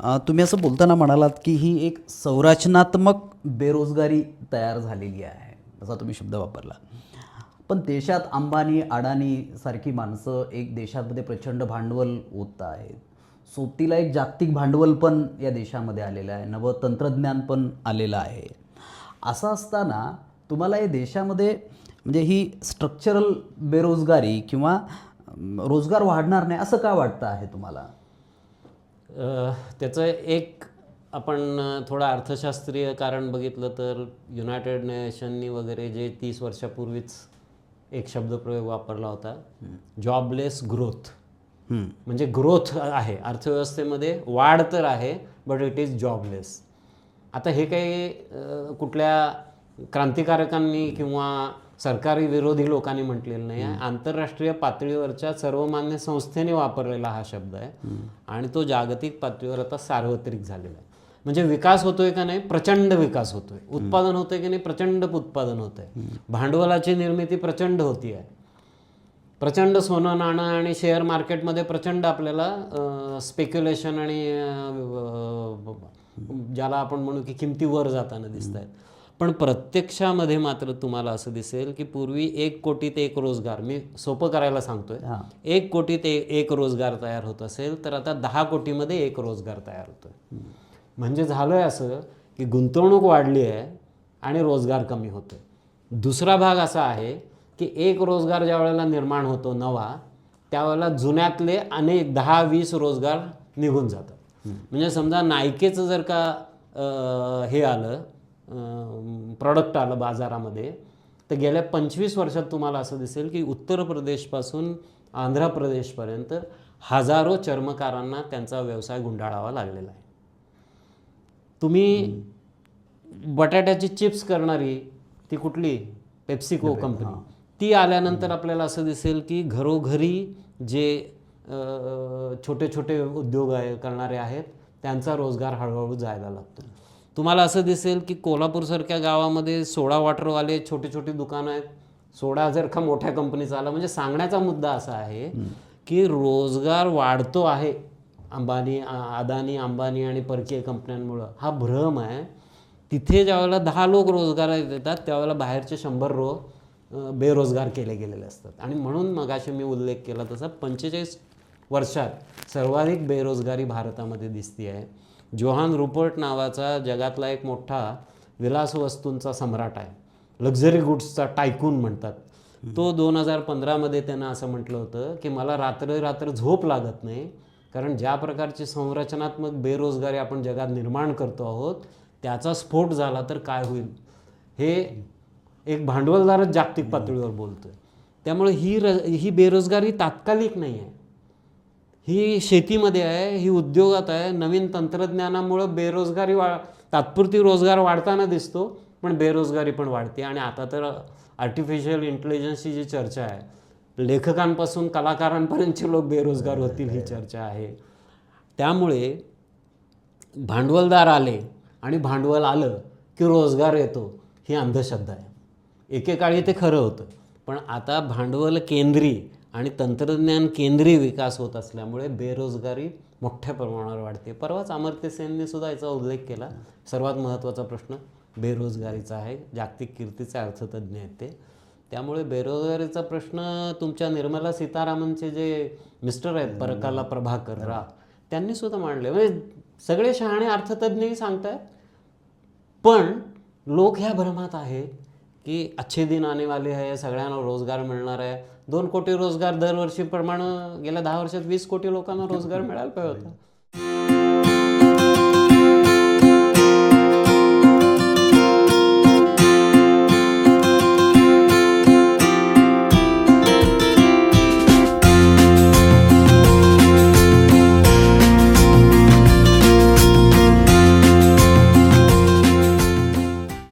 तुम्ही असं बोलताना म्हणालात की ही एक संरचनात्मक बेरोजगारी तयार झालेली आहे असा तुम्ही शब्द वापरला. पण देशात अंबानी अडाणी सारखी माणसं एक देशामध्ये प्रचंड भांडवल ओतत आहेत. सोबतीला एक जागतिक भांडवल पण या देशामध्ये आलेलं आहे नवं तंत्रज्ञान पण आलेलं आहे. असं असताना तुम्हाला या देशामध्ये म्हणजे ही स्ट्रक्चरल बेरोजगारी किंवा रोजगार वाढणार नाही असं का वाटतं आहे तुम्हाला? त्याचं एक आपण थोडं अर्थशास्त्रीय कारण बघितलं तर युनायटेड नेशननी वगैरे जे तीस वर्षापूर्वीच एक शब्दप्रयोग वापरला होता जॉबलेस ग्रोथ. म्हणजे ग्रोथ आहे. अर्थव्यवस्थेमध्ये वाढ तर आहे बट इट इज जॉबलेस आता हे काही कुठल्या क्रांतिकारकांनी किंवा सरकारी विरोधी लोकांनी म्हटलेलं नाही आहे. आंतरराष्ट्रीय पातळीवरच्या सर्वमान्य संस्थेने वापरलेला हा शब्द आहे. आणि तो जागतिक पातळीवर आता सार्वत्रिक झालेला आहे. म्हणजे विकास होतोय का नाही? प्रचंड विकास होतोय. उत्पादन होतंय की नाही? प्रचंड उत्पादन होतंय. भांडवलाची निर्मिती प्रचंड होती आहे. प्रचंड सोनं नाणं आणि शेअर मार्केटमध्ये प्रचंड आपल्याला स्पेक्युलेशन आणि ज्याला आपण म्हणू की किमती वर जाताना दिसत आहेत पण प्रत्यक्षामध्ये मात्र तुम्हाला असं दिसेल की पूर्वी एक कोटीत एक रोजगार मी सोपं करायला सांगतोय. हां. एक कोटीत ए- एक रोजगार तयार होत असेल तर आता दहा कोटीमध्ये एक रोजगार तयार होतोय. म्हणजे झालंय असं की गुंतवणूक वाढली आहे आणि रोजगार कमी होतोय. दुसरा भाग असा आहे की एक रोजगार ज्या वेळेला निर्माण होतो नवा त्यावेळेला जुन्यातले अनेक दहा वीस रोजगार निघून जातात. म्हणजे समजा नायकेचं जर का हे आलं प्रॉडक्ट आलं बाजारामध्ये. तर गेल्या पंचवीस वर्षात तुम्हाला असं दिसेल की उत्तर प्रदेशपासून आंध्र प्रदेशपर्यंत हजारो चर्मकारांना त्यांचा व्यवसाय गुंडाळावा लागलेला आहे. तुम्ही बटाट्याची चिप्स करणारी ती कुठली? पेप्सिको कंपनी ती आल्यानंतर आपल्याला असं दिसेल की घरोघरी जे छोटे छोटे उद्योग करणारे आहेत त्यांचा रोजगार हळूहळू जायला लागतो तुम्हाला असं दिसेल की कोल्हापूरसारख्या गावामध्ये सोडा वॉटरवाले छोटे छोटे दुकानं आहेत. सोडा जर का मोठ्या कंपनीचा आला म्हणजे सांगण्याचा मुद्दा असा आहे की रोजगार वाढतो आहे. अंबानी अदानी अंबानी आणि परकीय कंपन्यांमुळं. हा भ्रम आहे. तिथे ज्यावेळेला दहा लोक रोजगार देतात त्यावेळेला बाहेरचे शंभर रो बेरोजगार केले गेलेले असतात. आणि म्हणून मगाशी मी उल्लेख केला तसा पंचेचाळीस वर्षात सर्वाधिक बेरोजगारी भारतामध्ये दिसते आहे जोहान रुपर्ट नावाचा जगातला एक मोठा विलास वस्तूंचा सम्राट आहे. लक्झरी गुड्सचा टायकून म्हणतात. तो दोन हजार पंधरामध्ये त्यानं असं म्हटलं होतं की मला रात्र रात्र झोप लागत नाही कारण ज्या प्रकारची संरचनात्मक बेरोजगारी आपण जगात निर्माण करतो आहोत त्याचा स्फोट झाला तर काय होईल? हे एक भांडवलदारच जागतिक पातळीवर बोलतोय. त्यामुळे ही र ही बेरोजगारी तात्कालिक नाही आहे ही शेतीमध्ये आहे ही उद्योगात आहे. नवीन तंत्रज्ञानामुळं बेरोजगारी वा तात्पुरती रोजगार वाढताना दिसतो पण बेरोजगारी पण वाढते. आणि आता तर आर्टिफिशियल इंटेलिजन्सची जी चर्चा आहे लेखकांपासून कलाकारांपर्यंतचे लोक बेरोजगार होतील ही चर्चा आहे. त्यामुळे भांडवलदार आले आणि भांडवल आलं की रोजगार येतो ही अंधश्रद्धा आहे. एकेकाळी ते खरं होतं. पण आता भांडवल केंद्री आणि तंत्रज्ञान केंद्री विकास होत असल्यामुळे बेरोजगारी मोठ्या प्रमाणावर वाढते. परवाच अमर्त्य सेनने सुद्धा याचा उल्लेख केला. सर्वात महत्त्वाचा प्रश्न बेरोजगारीचा आहे. जागतिक कीर्तीचे अर्थतज्ज्ञ आहेत ते. त्यामुळे बेरोजगारीचा प्रश्न तुमच्या निर्मला सीतारामनचे जे मिस्टर आहेत परकाला प्रभाकर राव त्यांनी सुद्धा मांडले. म्हणजे सगळे शहाणे अर्थतज्ञही सांगतायत. पण लोक ह्या भ्रमात आहेत. की अच्छे दिन आने वाले आहे सगळ्यांना रोजगार मिळणार आहे. दोन कोटी रोजगार दरवर्षीप्रमाणे गेल्या दहा वर्षात वीस कोटी लोकांना रोजगार मिळायला पाहिजे होता.